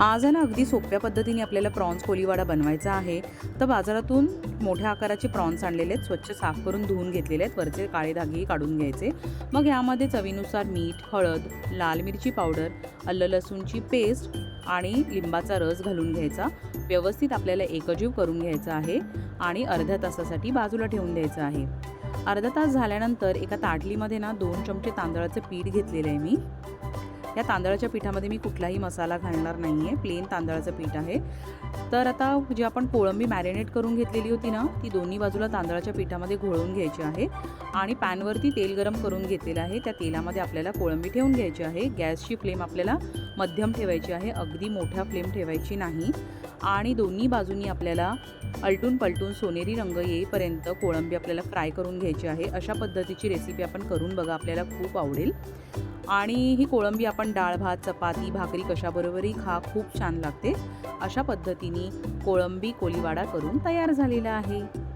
आज आहे ना अगदी सोप्या पद्धतीने आपल्याला प्रॉन्स कोलीवाडा बनवायचा आहे. तर बाजारातून मोठ्या आकाराचे प्रॉन्स आणलेले आहेत. स्वच्छ साफ करून धुवून घेतलेले आहेत. वरचे काळे धागे काढून घ्यायचे. मग यामध्ये चवीनुसार मीठ हळद लाल मिरची पावडर अल्ल लसूणची पेस्ट आणि लिंबाचा रस घालून घ्यायचा. व्यवस्थित आपल्याला एकजीव करून घ्यायचा आहे आणि अर्ध्या तासासाठी बाजूला ठेवून द्यायचं आहे. अर्धा तास झाल्यानंतर एका ताटलीमध्ये ना दोन चमचे तांदळाचं पीठ घेतलेलं आहे मी. या तांदळाच्या पिठामध्ये मी कुठलाही मसाला घालणार नाही आहे प्लेन तांदळाचं पीठ आहे. तर आता जी आपण कोळंबी मॅरिनेट करून घेतलेली होती ना ती दोन्ही बाजूला तांदळाच्या पिठामध्ये घोळवून घ्यायची आहे. आणि पॅनवरती तेल गरम करून घेतलेलं आहे. त्या तेलामध्ये आपल्याला कोळंबी ठेवून घ्यायची आहे. गॅसची फ्लेम आपल्याला मध्यम ठेवायची आहे. अगदी मोठ्या फ्लेम ठेवायची नाही. आणि दोन्ही बाजूनी आपल्याला अलटून पलटून सोनेरी रंग येईपर्यंत कोळंबी आपल्याला फ्राय करून घ्यायची आहे. अशा पद्धतीची रेसिपी आपण करून बघा आपल्याला खूप आवडेल. आणि ही कोळंबी आपण डाळ भात चपाती भाकरी कशाबरोबरही खा खूप छान लागते. अशा पद्धतीने कोळंबी कोलीवाडा करून तयार झालेला आहे.